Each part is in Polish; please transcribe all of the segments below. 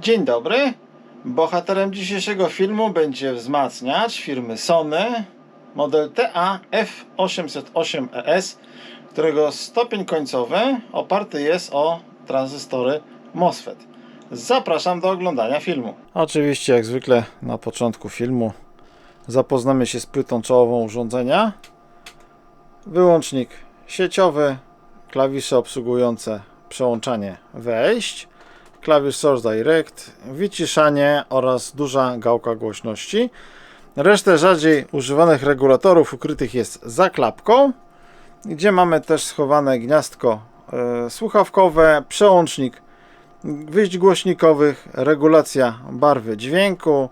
Dzień dobry. Bohaterem dzisiejszego filmu będzie wzmacniacz firmy Sony model TA F808ES, którego stopień końcowy oparty jest o tranzystory MOSFET. Zapraszam do oglądania filmu. Oczywiście, jak zwykle na początku filmu zapoznamy się z płytą czołową urządzenia. Wyłącznik sieciowy, klawisze obsługujące przełączanie wejść, klawisz Source Direct, wyciszanie oraz duża gałka głośności. Resztę rzadziej używanych regulatorów ukrytych jest za klapką, gdzie mamy też schowane gniazdko e, słuchawkowe, przełącznik wyjść głośnikowych, regulacja barwy dźwięku,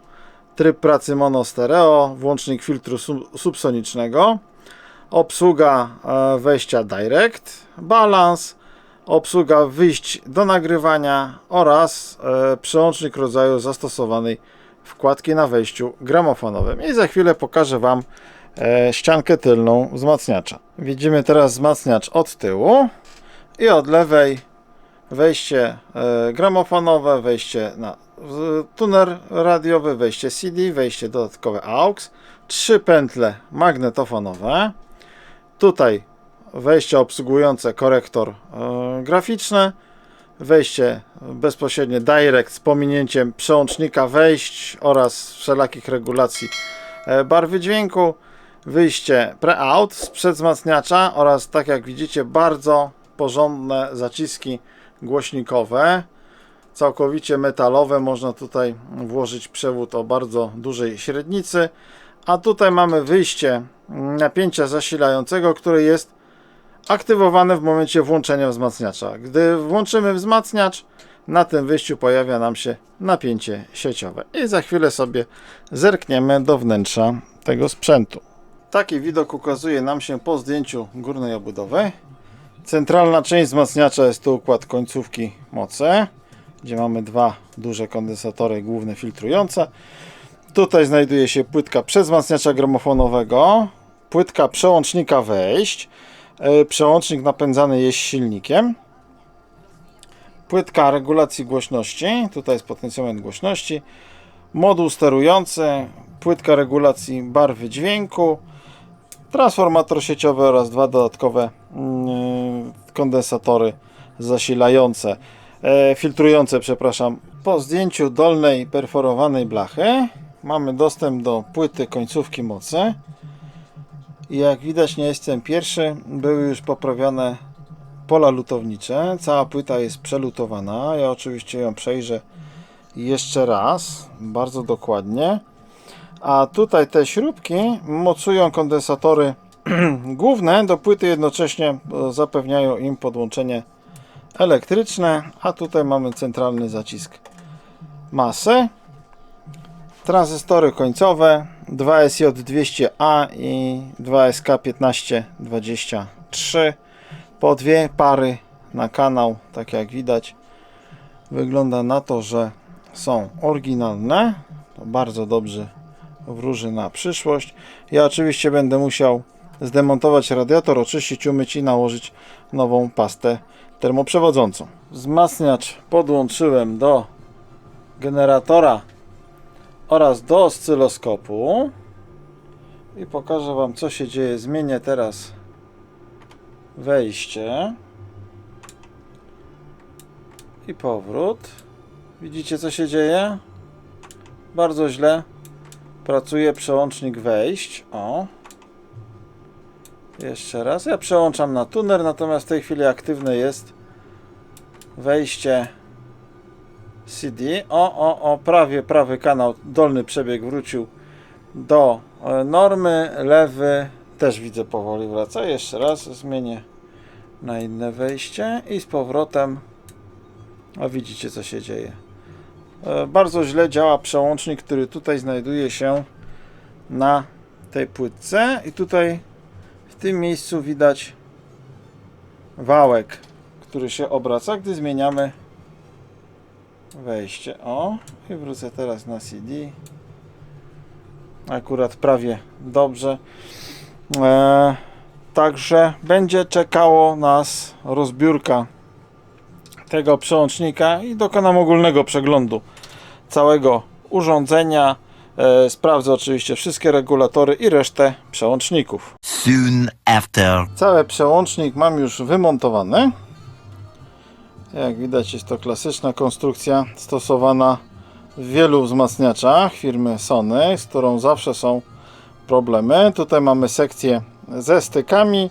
tryb pracy mono stereo, włącznik filtru sub- subsonicznego, obsługa e, wejścia direct, balans, obsługa wyjść do nagrywania oraz e, przełącznik rodzaju zastosowanej wkładki na wejściu gramofonowym. I za chwilę pokażę Wam e, ściankę tylną wzmacniacza. Widzimy teraz wzmacniacz od tyłu i od lewej wejście e, gramofonowe, wejście na tuner radiowy, wejście CD, wejście dodatkowe AUX, trzy pętle magnetofonowe. Tutaj wejście obsługujące korektor e, graficzny, wejście bezpośrednie direct z pominięciem przełącznika wejść oraz wszelakich regulacji e, barwy dźwięku, wyjście pre-out z przedwzmacniacza oraz tak jak widzicie bardzo porządne zaciski głośnikowe, całkowicie metalowe, można tutaj włożyć przewód o bardzo dużej średnicy, a tutaj mamy wyjście napięcia zasilającego, które jest aktywowane w momencie włączenia wzmacniacza. Gdy włączymy wzmacniacz, na tym wyjściu pojawia nam się napięcie sieciowe. I za chwilę sobie zerkniemy do wnętrza tego sprzętu. Taki widok ukazuje nam się po zdjęciu górnej obudowy. Centralna część wzmacniacza jest to układ końcówki mocy, gdzie mamy dwa duże kondensatory główne filtrujące. Tutaj znajduje się płytka przezwzmacniacza gramofonowego, płytka przełącznika wejść. E, Przełącznik napędzany jest silnikiem. Płytka regulacji głośności. Tutaj jest potencjometr głośności. Moduł sterujący. Płytka regulacji barwy dźwięku. Transformator sieciowy oraz dwa dodatkowe mm, kondensatory zasilające, e, filtrujące, przepraszam. Po zdjęciu dolnej perforowanej blachy mamy dostęp do płyty końcówki mocy. Jak widać, nie jestem pierwszy. Były już poprawione pola lutownicze. Cała płyta jest przelutowana. Ja oczywiście ją przejrzę jeszcze raz, bardzo dokładnie. A tutaj te śrubki mocują kondensatory główne do płyty, jednocześnie e, zapewniają im podłączenie elektryczne. A tutaj mamy centralny zacisk masy tranzystory końcowe 2SJ200A i 2SK1523 po dwie pary na kanał tak jak widać wygląda na to, że są oryginalne. To bardzo dobrze wróży na przyszłość. Ja oczywiście będę musiał zdemontować radiator, oczyścić, umyć i nałożyć nową pastę termoprzewodzącą. Wzmacniacz podłączyłem do generatora oraz do oscyloskopu i pokażę Wam co się dzieje. Zmienię teraz wejście i powrót. Widzicie co się dzieje? Bardzo źle pracuje przełącznik wejść. O. Jeszcze raz. Ja przełączam na tuner, natomiast w tej chwili aktywne jest wejście CD. O, o, o, prawie prawy kanał, dolny przebieg wrócił do e, normy, lewy też widzę powoli wraca. Jeszcze raz zmienię na inne wejście i z powrotem a widzicie co się dzieje. E, Bardzo źle działa przełącznik, który tutaj znajduje się na tej płytce i tutaj w tym miejscu widać wałek, który się obraca, gdy zmieniamy wejście. O, i wrócę teraz na CD. Akurat prawie dobrze. E, także będzie czekało nas rozbiórka tego przełącznika i dokonam ogólnego przeglądu całego urządzenia. E, sprawdzę oczywiście wszystkie regulatory i resztę przełączników. Soon after. Cały przełącznik mam już wymontowany. Jak widać jest to klasyczna konstrukcja stosowana w wielu wzmacniaczach firmy Sony, z którą zawsze są problemy. Tutaj mamy sekcję ze stykami,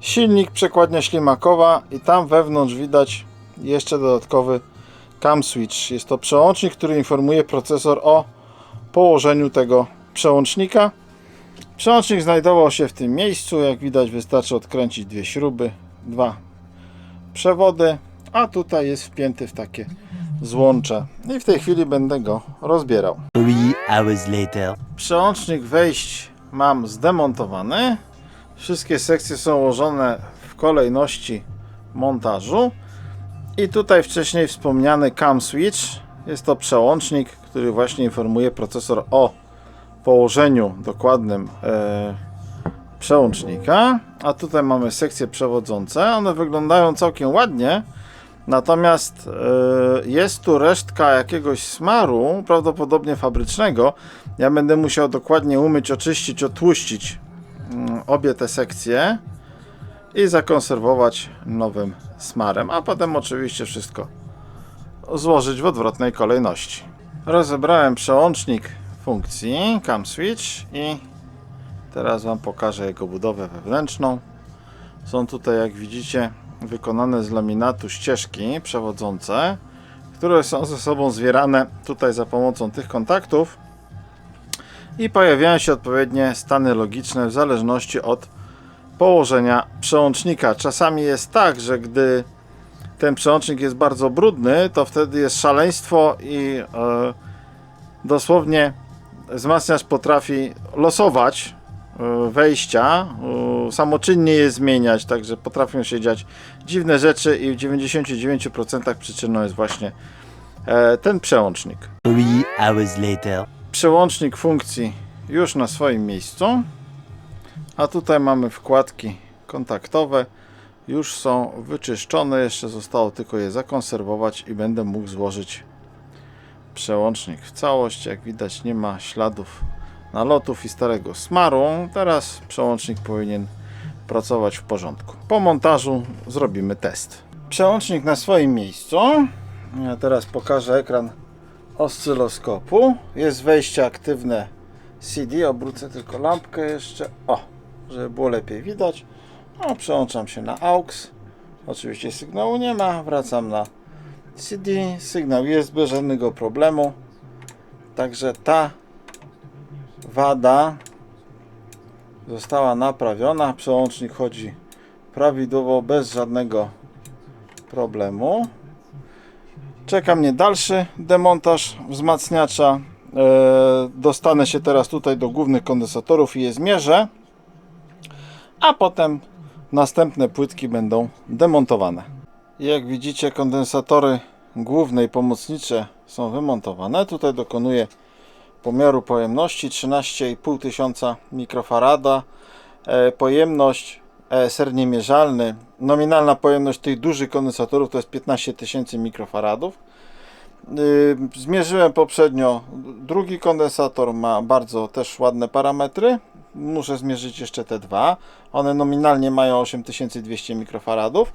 silnik, przekładnia ślimakowa i tam wewnątrz widać jeszcze dodatkowy cam switch. Jest to przełącznik, który informuje procesor o położeniu tego przełącznika. Przełącznik znajdował się w tym miejscu. Jak widać, wystarczy odkręcić dwie śruby, dwa przewody, a tutaj jest wpięty w takie złącze. I w tej chwili będę go rozbierał. Three hours later. Przełącznik wejść mam zdemontowany. Wszystkie sekcje są ułożone w kolejności montażu. I tutaj wcześniej wspomniany cam switch. Jest to przełącznik, który właśnie informuje procesor o położeniu dokładnym e, przełącznika. A tutaj mamy sekcje przewodzące. One wyglądają całkiem ładnie. Natomiast e, jest tu resztka jakiegoś smaru, prawdopodobnie fabrycznego. Ja będę musiał dokładnie umyć, oczyścić, otłuścić mm, obie te sekcje i zakonserwować nowym smarem, a potem oczywiście wszystko złożyć w odwrotnej kolejności. Rozebrałem przełącznik funkcji cam switch i teraz Wam pokażę jego budowę wewnętrzną. Są tutaj, jak widzicie, wykonane z laminatu ścieżki przewodzące, które są ze sobą zwierane tutaj za pomocą tych kontaktów i pojawiają się odpowiednie stany logiczne w zależności od położenia przełącznika. Czasami jest tak, że gdy ten przełącznik jest bardzo brudny, to wtedy jest szaleństwo i e, dosłownie wzmacniacz potrafi losować wejścia, e, samoczynnie je zmieniać, także potrafią się dziać dziwne rzeczy i w 99% przyczyną jest właśnie e, ten przełącznik. Przełącznik funkcji już na swoim miejscu, a tutaj mamy wkładki kontaktowe, już są wyczyszczone, jeszcze zostało tylko je zakonserwować i będę mógł złożyć przełącznik w całość. Jak widać nie ma śladów nalotów i starego smaru. Teraz przełącznik powinien pracować w porządku. Po montażu zrobimy test. Przełącznik na swoim miejscu. Ja teraz pokażę ekran oscyloskopu. Jest wejście aktywne CD. Obrócę tylko lampkę jeszcze. O, żeby było lepiej widać. No, przełączam się na AUX. Oczywiście sygnału nie ma. Wracam na CD. Sygnał jest bez żadnego problemu. Także ta wada została naprawiona. Przełącznik chodzi prawidłowo, bez żadnego problemu. Czeka mnie dalszy demontaż wzmacniacza. E, dostanę się teraz tutaj do głównych kondensatorów i je zmierzę. A potem następne płytki będą demontowane. Jak widzicie, kondensatory główne i pomocnicze są wymontowane. Tutaj dokonuję pomiaru pojemności 13,5 tysiąca mikrofarada. E, pojemność ESR niemierzalny. Nominalna pojemność tych dużych kondensatorów to jest 15 tysięcy mikrofaradów. Yy, Zmierzyłem poprzednio. Drugi kondensator ma bardzo też ładne parametry. Muszę zmierzyć jeszcze te dwa. One nominalnie mają 8200 mikrofaradów.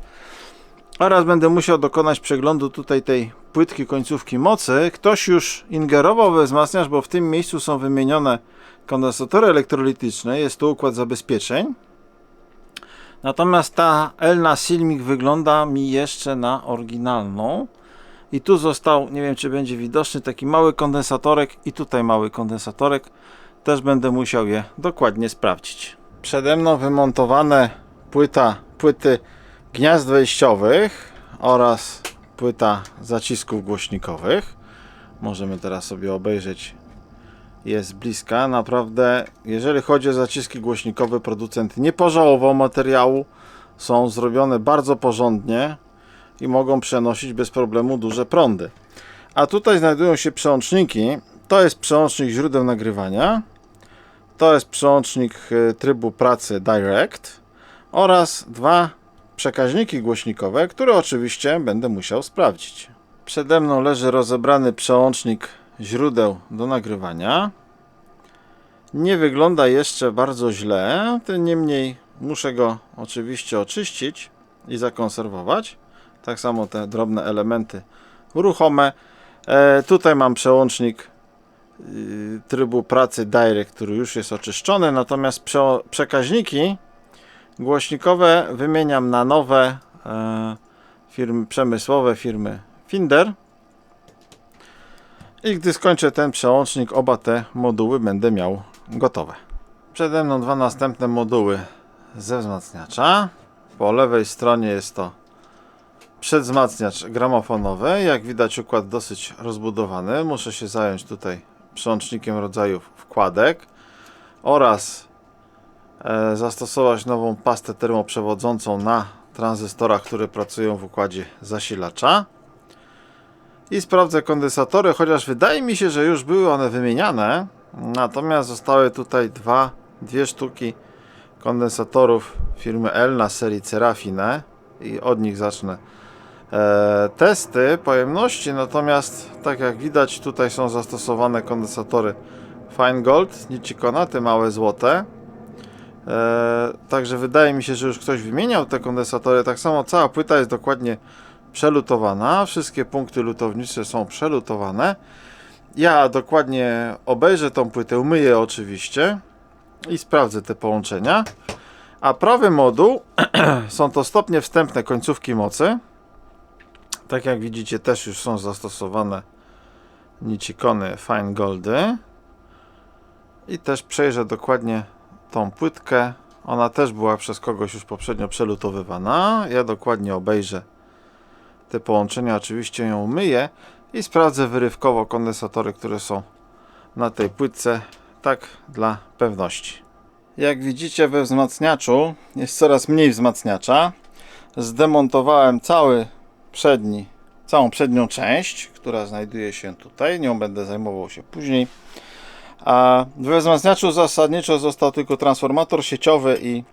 Oraz będę musiał dokonać przeglądu tutaj tej płytki końcówki mocy. Ktoś już ingerował we wzmacniacz, bo w tym miejscu są wymienione kondensatory elektrolityczne. Jest to układ zabezpieczeń. Natomiast ta Elna Silmik wygląda mi jeszcze na oryginalną. I tu został, nie wiem czy będzie widoczny, taki mały kondensatorek i tutaj mały kondensatorek. Też będę musiał je dokładnie sprawdzić. Przede mną wymontowane płyta, płyty gniazd wejściowych oraz płyta zacisków głośnikowych. Możemy teraz sobie obejrzeć jest bliska. Naprawdę, jeżeli chodzi o zaciski głośnikowe, producent nie pożałował materiału. Są zrobione bardzo porządnie i mogą przenosić bez problemu duże prądy. A tutaj znajdują się przełączniki. To jest przełącznik źródeł nagrywania. To jest przełącznik e, trybu pracy Direct oraz dwa przekaźniki głośnikowe, które oczywiście będę musiał sprawdzić. Przede mną leży rozebrany przełącznik źródeł do nagrywania. Nie wygląda jeszcze bardzo źle, tym niemniej muszę go oczywiście oczyścić i zakonserwować. Tak samo te drobne elementy ruchome. E, tutaj mam przełącznik y, trybu pracy Direct, który już jest oczyszczony, natomiast prze, przekaźniki głośnikowe wymieniam na nowe e, firmy przemysłowe, firmy Finder. I gdy skończę ten przełącznik, oba te moduły będę miał gotowe. Przede mną dwa następne moduły ze wzmacniacza. Po lewej stronie jest to przedwzmacniacz gramofonowy. Jak widać układ dosyć rozbudowany. Muszę się zająć tutaj przełącznikiem rodzajów wkładek oraz zastosować nową pastę termoprzewodzącą na tranzystorach, które pracują w układzie zasilacza. I sprawdzę kondensatory, chociaż wydaje mi się, że już były one wymieniane. Natomiast zostały tutaj dwa, dwie sztuki kondensatorów firmy L na serii Serafine i od nich zacznę e, testy pojemności. Natomiast tak jak widać tutaj są zastosowane kondensatory Fine Gold, Nichicona, te małe złote. E, także wydaje mi się, że już ktoś wymieniał te kondensatory. Tak samo cała płyta jest dokładnie przelutowana. Wszystkie punkty lutownicze są przelutowane. Ja dokładnie obejrzę tą płytę, umyję oczywiście i sprawdzę te połączenia. A prawy moduł są to stopnie wstępne końcówki mocy. Tak jak widzicie, też już są zastosowane nicikony Fine Goldy. I też przejrzę dokładnie tą płytkę. Ona też była przez kogoś już poprzednio przelutowywana. Ja dokładnie obejrzę te połączenia, oczywiście ją myję i sprawdzę wyrywkowo kondensatory, które są na tej płytce, tak dla pewności. Jak widzicie we wzmacniaczu jest coraz mniej wzmacniacza. Zdemontowałem cały przedni, całą przednią część, która znajduje się tutaj. Nią będę zajmował się później. A we wzmacniaczu zasadniczo został tylko transformator sieciowy i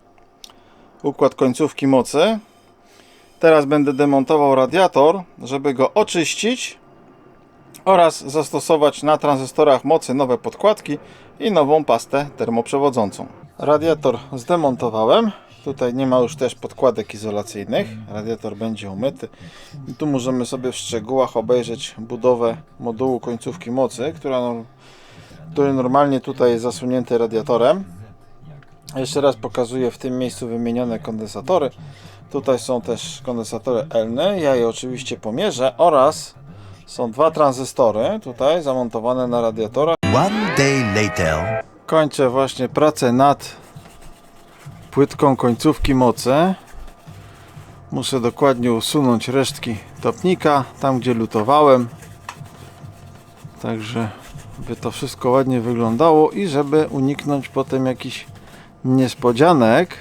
układ końcówki mocy. Teraz będę demontował radiator, żeby go oczyścić oraz zastosować na tranzystorach mocy nowe podkładki i nową pastę termoprzewodzącą. Radiator zdemontowałem. Tutaj nie ma już też podkładek izolacyjnych. Radiator będzie umyty. I tu możemy sobie w szczegółach obejrzeć budowę modułu końcówki mocy, która, który normalnie tutaj jest zasunięty radiatorem. Jeszcze raz pokazuję w tym miejscu wymienione kondensatory. Tutaj są też kondensatory Elny. Ja je oczywiście pomierzę oraz są dwa tranzystory tutaj zamontowane na radiatorach. One day later. Kończę właśnie pracę nad płytką końcówki mocy. Muszę dokładnie usunąć resztki topnika, tam gdzie lutowałem. Także by to wszystko ładnie wyglądało i żeby uniknąć potem jakichś niespodzianek.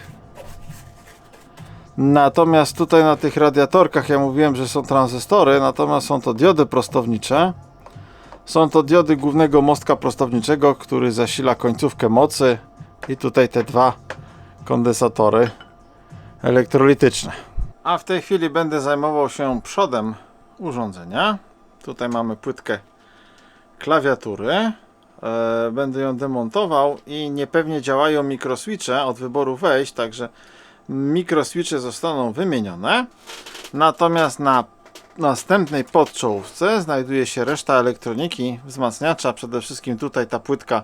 Natomiast tutaj na tych radiatorkach ja mówiłem, że są tranzystory, natomiast są to diody prostownicze. Są to diody głównego mostka prostowniczego, który zasila końcówkę mocy i tutaj te dwa kondensatory elektrolityczne. A w tej chwili będę zajmował się przodem urządzenia. Tutaj mamy płytkę klawiatury. E, Będę ją demontował i niepewnie działają mikroswitche od wyboru wejść, także mikroswitche zostaną wymienione. Natomiast na następnej podczołówce znajduje się reszta elektroniki wzmacniacza. Przede wszystkim tutaj ta płytka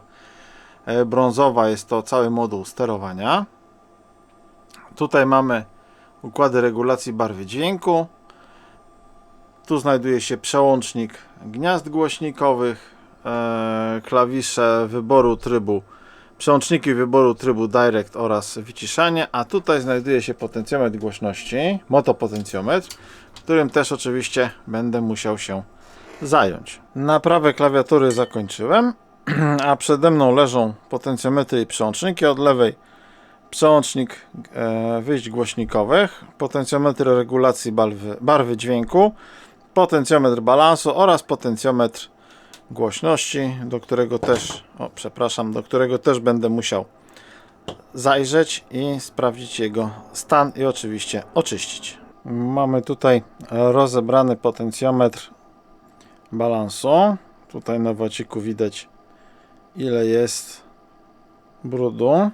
e, brązowa jest to cały moduł sterowania. Tutaj mamy układy regulacji barwy dźwięku. Tu znajduje się przełącznik gniazd głośnikowych, e, klawisze wyboru trybu, przełączniki wyboru trybu Direct oraz wyciszanie, a tutaj znajduje się potencjometr głośności, motopotencjometr, którym też oczywiście będę musiał się zająć. Naprawę klawiatury zakończyłem, a przede mną leżą potencjometry i przełączniki od lewej przełącznik e, wyjść głośnikowych, potencjometr regulacji barwy, barwy dźwięku, potencjometr balansu oraz potencjometr głośności, do którego też, o przepraszam, do którego też będę musiał zajrzeć i sprawdzić jego stan i oczywiście oczyścić. Mamy tutaj rozebrany potencjometr balansu. Tutaj na waciku widać ile jest brudu.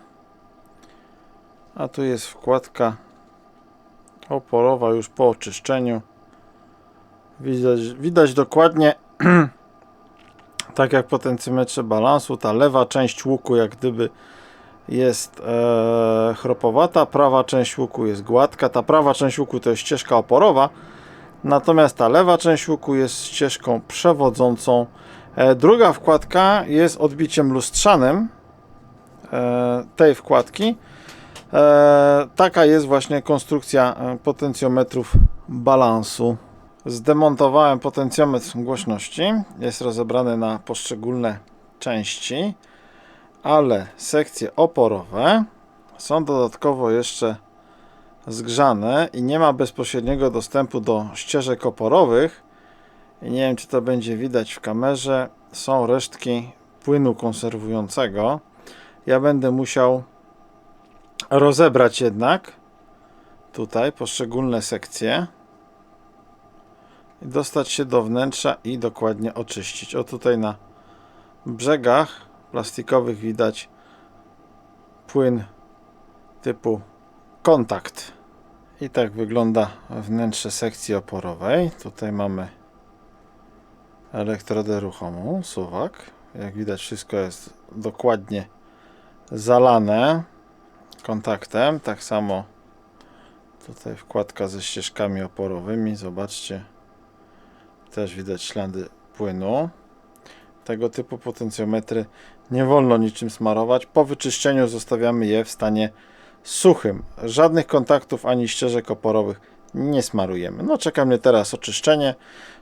A tu jest wkładka oporowa już po oczyszczeniu. Widać, widać dokładnie tak jak po balansu, ta lewa część łuku jak gdyby jest e, chropowata, prawa część łuku jest gładka. Ta prawa część łuku to jest ścieżka oporowa, natomiast ta lewa część łuku jest ścieżką przewodzącą. E, druga wkładka jest odbiciem lustrzanym e, tej wkładki. E, taka jest właśnie konstrukcja e, potencjometrów balansu. Zdemontowałem potencjometr głośności. Jest rozebrany na poszczególne części, ale sekcje oporowe są dodatkowo jeszcze zgrzane i nie ma bezpośredniego dostępu do ścieżek oporowych. I nie wiem, czy to będzie widać w kamerze. Są resztki płynu konserwującego. Ja będę musiał rozebrać jednak tutaj poszczególne sekcje dostać się do wnętrza i dokładnie oczyścić. O tutaj na brzegach plastikowych widać płyn typu kontakt. I tak wygląda wnętrze sekcji oporowej. Tutaj mamy elektrodę ruchomą, suwak. Jak widać wszystko jest dokładnie zalane kontaktem. Tak samo tutaj wkładka ze ścieżkami oporowymi. Zobaczcie. Też widać ślady płynu. Tego typu potencjometry nie wolno niczym smarować. Po wyczyszczeniu zostawiamy je w stanie suchym. Żadnych kontaktów ani ścieżek oporowych nie smarujemy. No czeka mnie teraz oczyszczenie.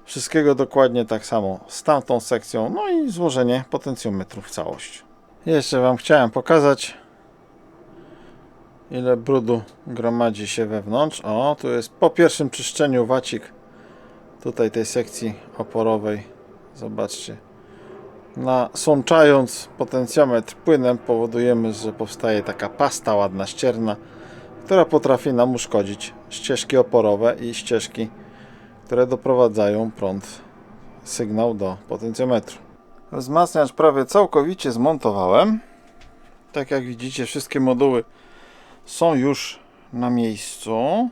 Wszystkiego dokładnie tak samo z tamtą sekcją. No i złożenie potencjometrów w całość. Jeszcze Wam chciałem pokazać ile brudu gromadzi się wewnątrz. O, tu jest po pierwszym czyszczeniu wacik tutaj tej sekcji oporowej. Zobaczcie. Nasączając potencjometr płynem powodujemy, że powstaje taka pasta ładna, ścierna, która potrafi nam uszkodzić ścieżki oporowe i ścieżki, które doprowadzają prąd, sygnał do potencjometru. Wzmacniacz prawie całkowicie zmontowałem. Tak jak widzicie, wszystkie moduły są już na miejscu.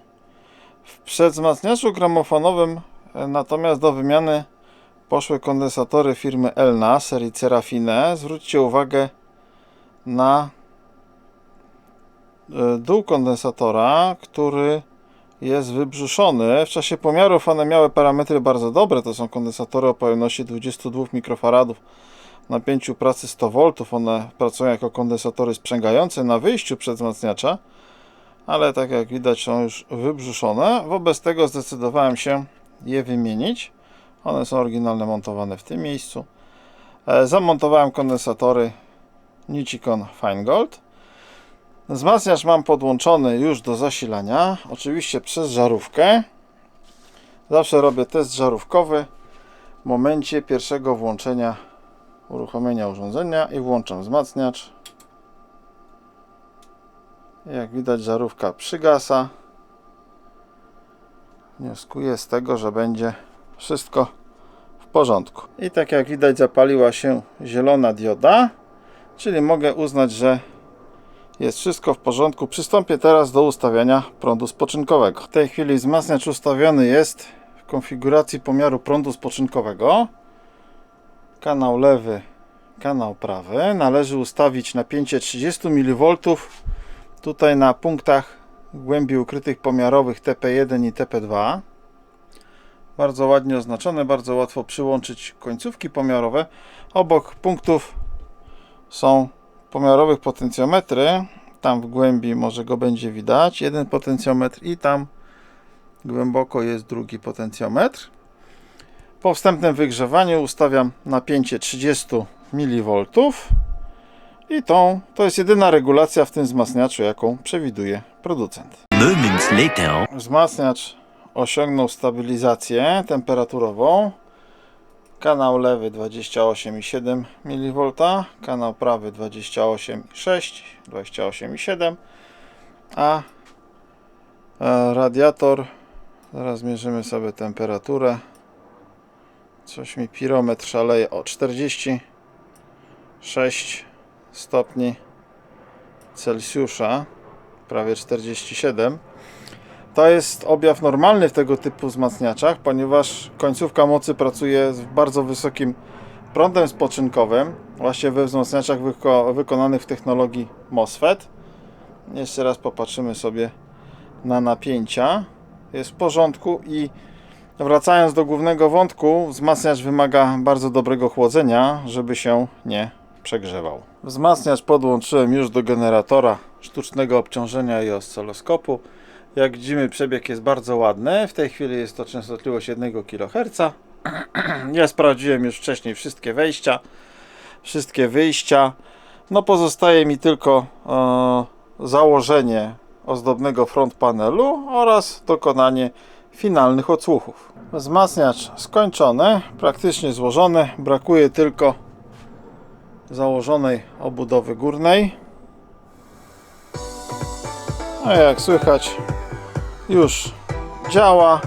W przedwzmacniaczu gramofonowym natomiast do wymiany poszły kondensatory firmy Elna serii Serafine. Zwróćcie uwagę na e, dół kondensatora, który jest wybrzuszony. W czasie pomiarów one miały parametry bardzo dobre. To są kondensatory o pojemności 22 mikrofaradów napięciu pracy 100 V. One pracują jako kondensatory sprzęgające na wyjściu przedwzmacniacza, ale tak jak widać są już wybrzuszone. Wobec tego zdecydowałem się je wymienić. One są oryginalne montowane w tym miejscu. E, Zamontowałem kondensatory Nichicon Fine Gold. Wzmacniacz mam podłączony już do zasilania, oczywiście przez żarówkę. Zawsze robię test żarówkowy w momencie pierwszego włączenia uruchomienia urządzenia i włączam wzmacniacz. Jak widać żarówka przygasa. Wnioskuję z tego, że będzie wszystko w porządku. I tak jak widać zapaliła się zielona dioda, czyli mogę uznać, że jest wszystko w porządku. Przystąpię teraz do ustawiania prądu spoczynkowego. W tej chwili wzmacniacz ustawiony jest w konfiguracji pomiaru prądu spoczynkowego. Kanał lewy, kanał prawy. Należy ustawić napięcie 30 mV. Tutaj na punktach głębi ukrytych pomiarowych TP1 i TP2. Bardzo ładnie oznaczone, bardzo łatwo przyłączyć końcówki pomiarowe. Obok punktów są pomiarowych potencjometry. Tam w głębi może go będzie widać. Jeden potencjometr i tam głęboko jest drugi potencjometr. Po wstępnym wygrzewaniu ustawiam napięcie 30 mV i tą, to jest jedyna regulacja w tym wzmacniaczu, jaką przewiduje producent. Wzmacniacz osiągnął stabilizację temperaturową. Kanał lewy 28,7 mV, kanał prawy 28,6, 28,7, a e, radiator, zaraz mierzymy sobie temperaturę, Coś mi pirometr szaleje. O 46 stopni Celsjusza, prawie 47. To jest objaw normalny w tego typu wzmacniaczach, ponieważ końcówka mocy pracuje z bardzo wysokim prądem spoczynkowym, właśnie we wzmacniaczach wyko wykonanych w technologii MOSFET. Jeszcze raz popatrzymy sobie na napięcia. Jest w porządku i wracając do głównego wątku, wzmacniacz wymaga bardzo dobrego chłodzenia, żeby się nie przegrzewał. Wzmacniacz podłączyłem już do generatora sztucznego obciążenia i oscyloskopu. Jak widzimy przebieg jest bardzo ładny. W tej chwili jest to częstotliwość 1 kHz. Ja sprawdziłem już wcześniej wszystkie wejścia, wszystkie wyjścia. No pozostaje mi tylko e, założenie ozdobnego front panelu oraz dokonanie finalnych odsłuchów. Wzmacniacz skończony, praktycznie złożony. Brakuje tylko założonej obudowy górnej. A jak słychać, już działa.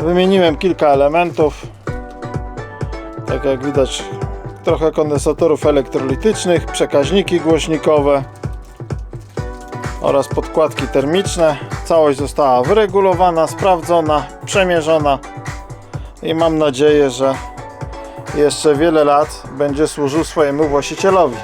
Wymieniłem kilka elementów. Tak jak widać, trochę kondensatorów elektrolitycznych, przekaźniki głośnikowe oraz podkładki termiczne. Całość została wyregulowana, sprawdzona, przemierzona i mam nadzieję, że jeszcze wiele lat będzie służył swojemu właścicielowi.